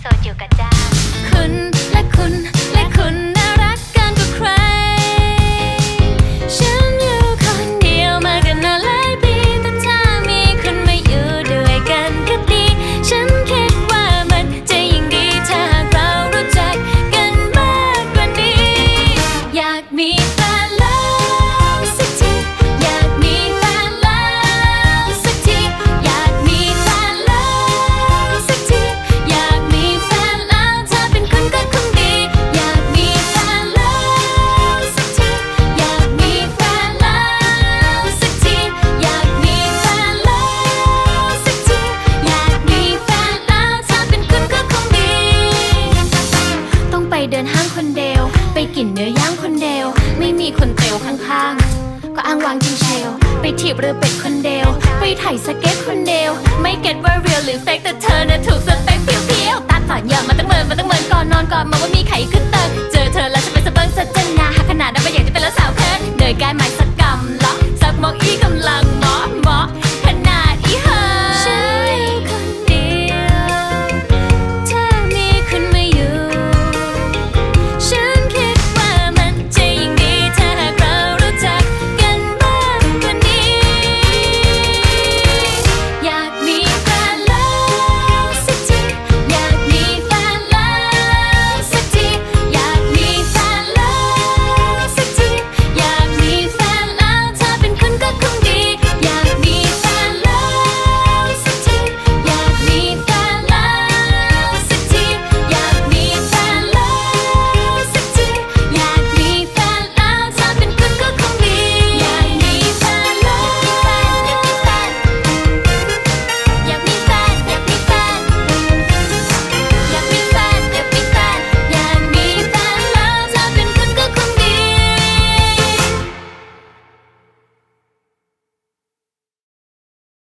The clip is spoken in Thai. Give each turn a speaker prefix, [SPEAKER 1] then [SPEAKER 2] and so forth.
[SPEAKER 1] โซจูกะจ้าคุณและคุณและคุณ ล ไปกินเนื้อย่างคนเดียว ไม่มีคนเตลข้างๆ ก็อ้างวางจริงเชล ไปถีบเรือเป็ดคนเดียว ไปถ่ายสเก็ตคนเดียว ไม่เก็ตว่าเรียลหรือเฟกแต่เธอน่ะถูกสเปคเพียวๆตาฝันอย่ะมาตั้งเมินมาตั้งเมินก่อนนอนก่อนมาว่ามีไข่ขึ้นเติมเจอเธอแล้วจะนเป็นสะเบิงสะเจนนาหาขนาดนั้นไปอยากจะเป็นแล้วสาวเคินเดยกายหมายส